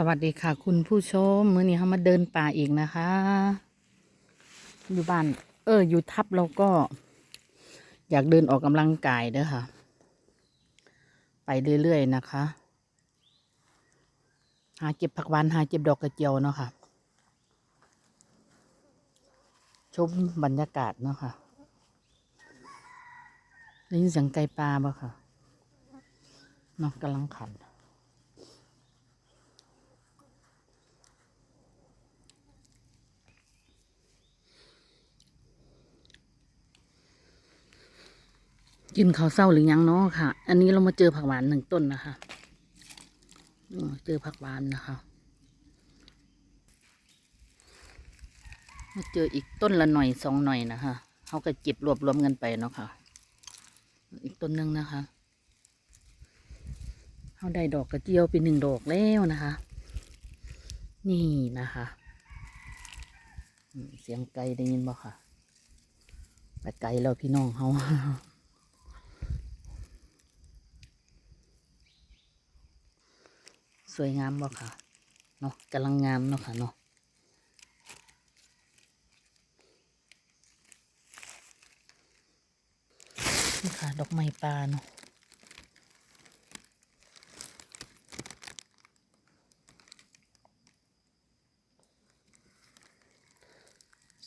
สวัสดีค่ะ คุณผู้ชมมื้อนี้เขามาเดินป่าอีกนะคะ อยู่บ้าน เออ อยู่ทับเราก็ อยากเดินออกกำลังกายเด้อค่ะ ไปเรื่อยๆนะคะ หาเก็บผักหวานหาเก็บดอกกระเจียวเนาะค่ะ ชมบรรยากาศเนาะค่ะได้ยินเสียงไก่ปลาบ่ค่ะเนาะกำลังขัน กินข้าวเศร้าหรือยังเนาะค่ะ อันนี้เรามาเจอผักหวานหนึ่งต้นนะคะเจอผักหวานนะคะมาเจออีกต้นละหน่อยสองหน่อยนะคะเขาก็เก็บรวบรวมกันไปเนาะค่ะ อีกต้นหนึ่งนะคะเขาได้ดอกกระเจียวไปหนึ่งดอกแล้วนะคะ นี่นะคะ เสียงไก่ได้ยินบ่ค่ะ ไปไกลแล้วพี่น้องเขา สวยงามบ่ค่ะเนาะกำลังงามเนาะค่ะเนาะนี่ค่ะ ดอกไม้ปลาเนาะ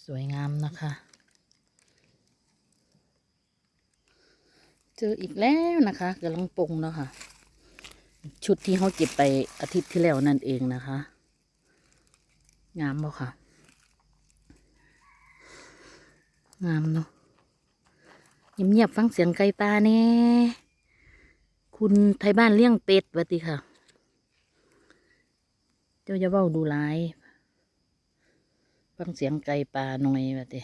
สวยงามนะคะ เจออีกแล้วนะคะกำลังปรุงเนาะค่ะ ชุดที่เขาเก็บไปอาทิตย์ที่แล้วนั่นเองนะคะ งามบ่ค่ะ งามเนาะเงียบๆฟังเสียงไก่ตาแน่ คุณไทยบ้านเลี้ยงเป็ดวัติค่ะ เจ้าจะเว้าดูร้าย ฟังเสียงไก่ปลาหน่อยวัติ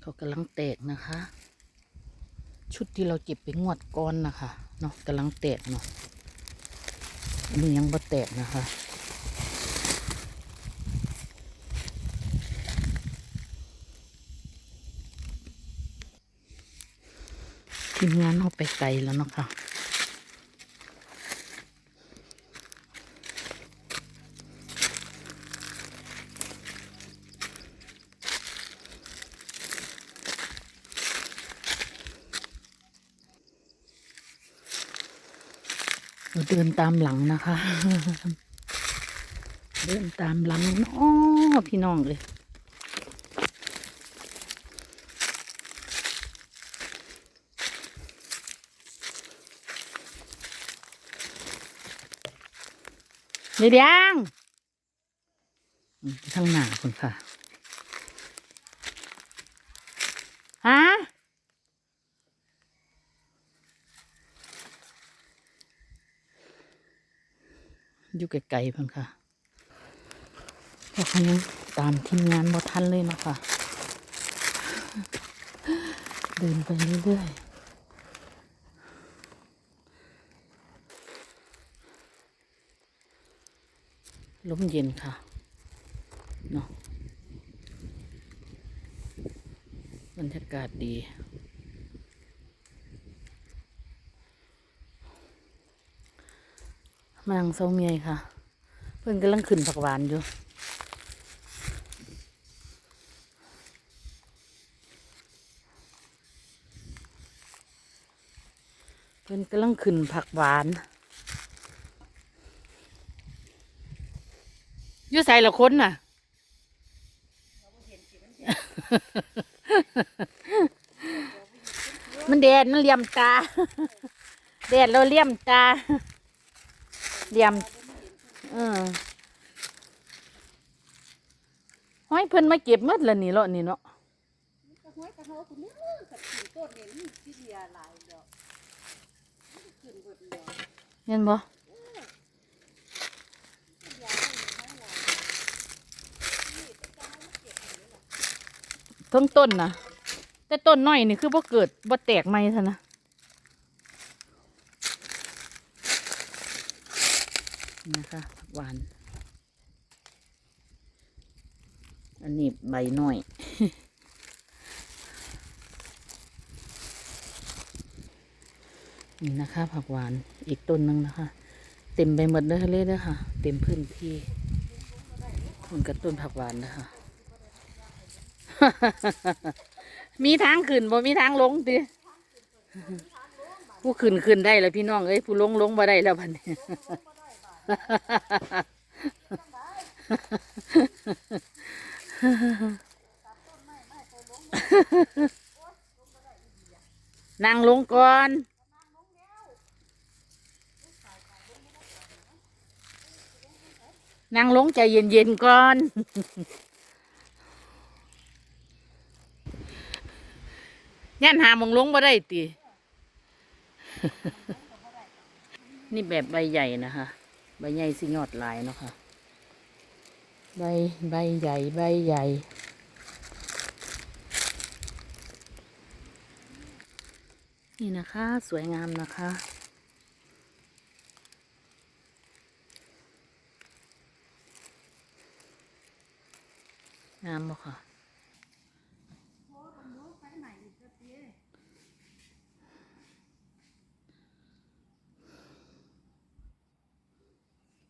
เขากำลังแตกนะคะ ชุดที่เราเก็บไปงวดก้อนนะคะเนาะกำลังแตกเนาะอันนี่ยังบ่แตกนะคะทีมงานเอาไปไกลแล้วเนาะค่ะ เดินตามหลังนะคะ เดินตามหลังอ๋อพี่น้องเลยเดียวยังอืมข้างหน้าคุณค่ะ ฮะ อยู่ไกลๆเพิ่นค่ะเพราะเขายังตามทีมงานบ่ทันเลยเนาะค่ะ เดินไปเรื่อยๆลมเย็นค่ะเนาะบรรยากาศดี มานังเซาเมียค่ะ เพิ่อนกำลังขึ้นผักหวานอยู่เพิ่อนกำลังขึ้นผักหวานยู่ใส่ละคนน่ะมันแดดมันเลี่ยมตา แดดเราเลี่ยมตา เหลี่ยมเออห้อยเพิ่นมาเก็บมดล้วนี่เลาะนี่เนาะกระห้อยกระเฮาคุณเนี่ยกับถึงต้นเนี่ยนี่ที่เดียหลายดอกขึ้นเบิดดอกเห็นบ่ยาให้ให้หลายนี่ไปะทั้งต้นนะแต่ต้นน้อยนี่คือบ่เกิดบ่แตกใหม่ซะนะ นะคะผักหวาน อันนี้ใบหน้อย นี่นะคะผักหวานอีกต้นหนึงนะคะ เต็มไปหมดเลยเลยเด้อค่ะเต็มพื้นที่มันกับต้นผักหวานนะคะมีทางขึ้นบ่ มีทางลงติผู้ขึ้นขึ้นได้แล้วพี่น้องเอ้ยผู้ลงลงบ่ได้แล้วพันนี้ นั่งลงก่อน นั่งลงใจเย็นๆก่อนย่านหามองลงบ่ได้ตินี่แบบใบใหญ่นะคะ ใบใหญ่สิยอดหลายเนาะค่ะ ใบใบใหญ่ใบใหญ่ นี่นะคะสวยงามนะคะงามบ่ค่ะ